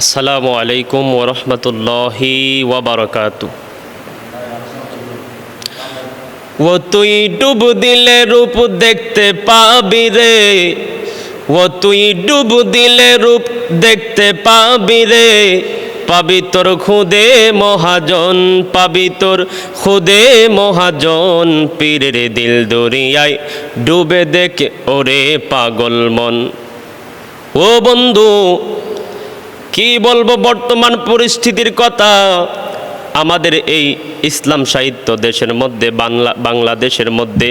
আসসালামু আলাইকুম ওরহমতুল্লাহি ওবরকাতু ও তুই ডুব দিলে রূপ দেখতে পাবি রে। ও তুই ডুব দিলে রূপ দেখতে পাবি রে। পাবি তোর খুদে মহাজন, পাবি তোর খুদে মহাজন। পীরের দিল দরিয়ায় ডুবে দেখে ওরে পাগল মন। ও বন্ধু কি বলব বর্তমান পরিস্থিতির কথা? আমাদের এই ইসলাম সাহিত্য দেশের মধ্যে, বাংলা, বাংলাদেশের মধ্যে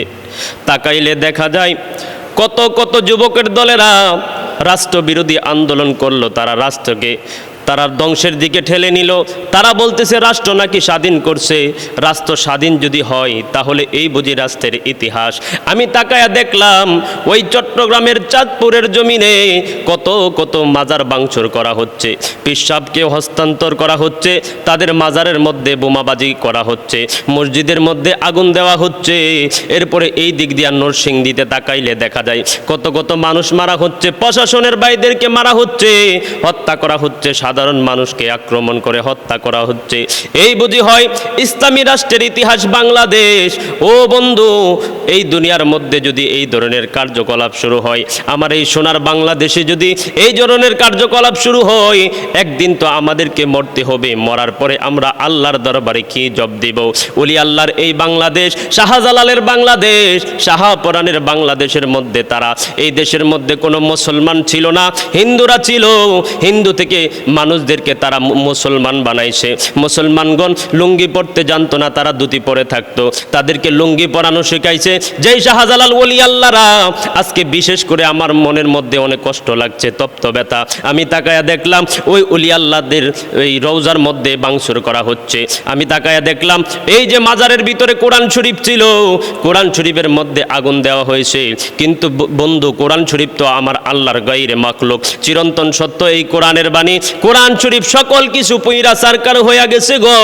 তাকাইলে দেখা যায়, কত কত যুবকের দলেরা রাষ্ট্রবিরোধী আন্দোলন করল, তারা রাষ্ট্রকে তারা ধ্বংসের দিকে ঠেলে নিল। তারা বলতেছে, রাষ্ট্র নাকি স্বাধীন করছে? রাষ্ট্র স্বাধীন যদি হয়, তাহলে এই বুঝি রাষ্ট্রের ইতিহাস। আমি তাকায়া দেখলাম, ওই চট্টগ্রামের চাঁদপুরের জমিনে কত কত মাজার বাংচুর করা হচ্ছে। পিসাবকে হস্তান্তর করা হচ্ছে, তাদের মাজারের মধ্যে বোমাবাজি করা হচ্ছে, মসজিদের মধ্যে আগুন দেওয়া হচ্ছে। এরপরে এই দিক দিয়ে নরসিংদীতে তাকাইলে দেখা যায়, কত কত মানুষ মারা হচ্ছে, প্রশাসনের বাইদেরকে মারা হচ্ছে, হত্যা করা হচ্ছে সাধারণ মানুষকে আক্রমণ করে হত্যা করা হচ্ছে। এই বুঝি হয় ইসলামী রাষ্ট্রের ইতিহাস বাংলাদেশ। ও বন্ধু, এই দুনিয়ার মধ্যে যদি এই ধরনের কার্যকলাপ শুরু হয়, আমার এই সোনার বাংলাদেশে যদি এই ধরনের কার্যকলাপ শুরু হয়, একদিন তো আমাদেরকে মরতে হবে। মরার পরে আমরা আল্লাহর দরবারে কি জব দিব? উলি আল্লাহর এই বাংলাদেশ, শাহজালালের বাংলাদেশ, শাহপরানের বাংলাদেশের মধ্যে তারা, এই দেশের মধ্যে কোনো মুসলমান ছিল না, হিন্দুরা ছিল। হিন্দু থেকে মানুষদেরকে তারা মুসলমান বানাইছে। মুসলমানগণ লুঙ্গি পরতে জানতো না, তারা ধুতি পরে থাকতো। তাদেরকে লুঙ্গি পরানো শেখাইছে। যেই শাহজালাল ওলি আল্লাহরা, আজকে বিশেষ করে আমার মনের মধ্যে অনেক কষ্ট লাগছে, তপ্ত ব্যথা। আমি তাকায়া দেখলাম, ওই উলি আল্লাহদের এই রৌজার মধ্যে বাংসুর করা হচ্ছে। আমি তাকায়া দেখলাম, এই যে মাজারের ভিতরে কোরআন শরীফ ছিল, কোরআন শরীফের মধ্যে আগুন দেওয়া হয়েছে। কিন্তু বন্ধু, কোরআন শরীফ তো আমার আল্লাহর গাইরে মাকলুক চিরন্তন সত্য এই কোরআনের বাণী। কোরআন শরীফ সকল কিছু পুইরা সারকার হয়ে গেছে গো।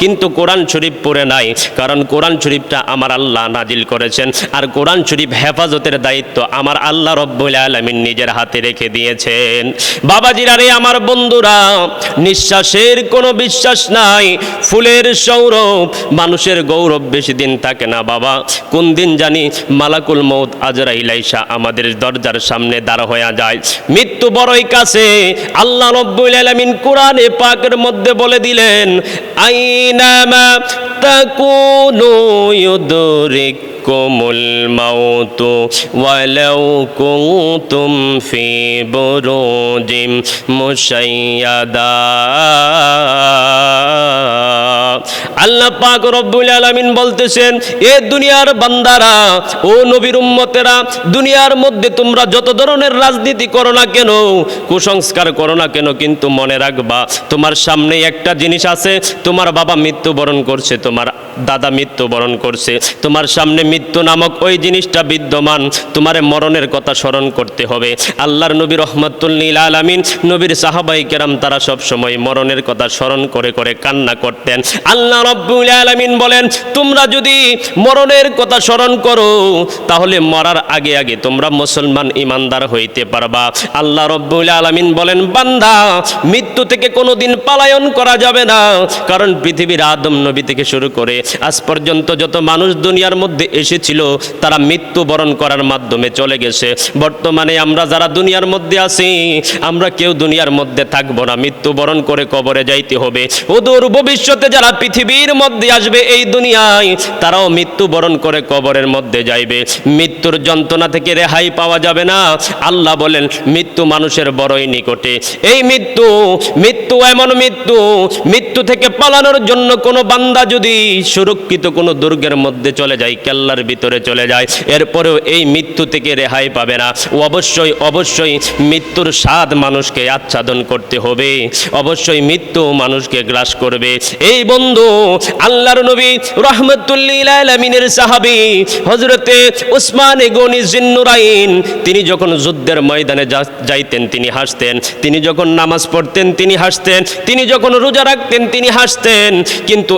কিন্তু কোরআন শরীফ পড়ে নাই, কারণ কোরআন শরীফটা আমার আল্লাহ নাজিল করেছেন। আর কোরআন শরীফ হেফাজতের দায়িত্ব আমার আল্লাহ রব্বুল আলমিন নিজের হাতে রেখে দিয়েছেন। বাবাজিরা রে আমার বন্ধুরা, নিঃশ্বাসের কোনো বিশ্বাস নাই, ফুলের সৌরভ, মানুষের গৌরব বেশি দিন থাকে না বাবা। কোন দিন জানি মালাকুল মৌত আজরা আইসা আমাদের দরজার সামনে দাঁড় হয়ে যায়। মৃত্যু বড়ই কাছে, আল্লাহ রব্বুল আলামিন কোরআনে পাকের মধ্যে বলে দিলেন, আইনামা তাকুনু ইউদরিকুমুল মাউত ওয়ালাউ কুনতুম ফি বুরুজিম মুশাইয়াদা। আল্লাহ পাক রব্বুল আলামিন বলতেছেন, এ দুনিয়ার বান্দারা, ও নবীর উম্মতেরা, দুনিয়ার মধ্যে তোমরা যত ধরনের রাজনীতি করো না কেন, কুসংস্কার করো না কেন, কিন্তু মনে রাখবা, তোমার সামনে একটা জিনিস আছে, তোমার বাবা মৃত্যুবরণ করছে, তোমার দাদা মৃত্যুবরণ করছে, তোমার সামনে মৃত্যু নামক ওই জিনিসটা বিদ্যমান, তোমার মরণের কথা স্মরণ করতে হবে। আল্লাহর নবী রহমতুল্লিল আলামিন, নবীর সাহাবাই কেরাম তারা সব সময় মরণের কথা স্মরণ করে করে কান্না করতেন। আল্লাহ রব্বুল আলামিন বলেন, তোমরা যদি মরণের কথা স্মরণ করো, তাহলে মরার আগে আগে তোমরা মুসলমান ইমানদার হইতে পারবা। আল্লাহ রব্বুল আলামিন বলেন, বান্দা, মৃত্যু থেকে কোনোদিন পালায়ন করা যাবে না, কারণ পৃথিবীর আদম নবী থেকে শুরু করে আজ পর্যন্ত যত মানুষ দুনিয়ার মধ্যে এসেছিল, তারা মৃত্যুবরণ করার মাধ্যমে চলে গেছে। বর্তমানে আমরা যারা দুনিয়ার মধ্যে আছি, আমরা কেউ দুনিয়ার মধ্যে থাকব না। মৃত্যুবরণ করে কবরে যাইতে হবে। ওদূর ভবিষ্যতে যারা পৃথিবীর মধ্যে আসবে এই দুনিয়ায়। তারাও মৃত্যুবরণ করে কবরের মধ্যে যাইবে। মৃত্যুর যন্ত্রণা থেকে রেহাই পাওয়া যাবে না। আল্লাহ বলেন, মৃত্যু মানুষের বড়ই নিকটে। এই মৃত্যু মৃত্যু এমন মৃত্যু মৃত্যু থেকে পালানোর জন্য কোনো বান্দা যদি সুরক্ষিত কোনো দুর্গের মধ্যে চলে যায়, কেল্লার ভিতরে চলে যায়, এরপরেও এই মৃত্যু থেকে রেহাই পাবে না। অবশ্যই অবশ্যই মৃত্যুর স্বাদ মানুষকে আচ্ছাদন করতে হবে। অবশ্যই মৃত্যু মানুষকে গ্রাস করবে। এই বন্ধু আল্লাহর নবী রহমতুল্লিল সাহাবি হজরতে উসমান গনি জিন্নুরাইন, তিনি যখন যুদ্ধের ময়দানে যাইতেন, তিনি হাসতেন। তিনি যখন নামাজ পড়তেন, তিনি হাসতেন। তিনি যখন রোজা রাখতেন, তিনি হাসতেন। কিন্তু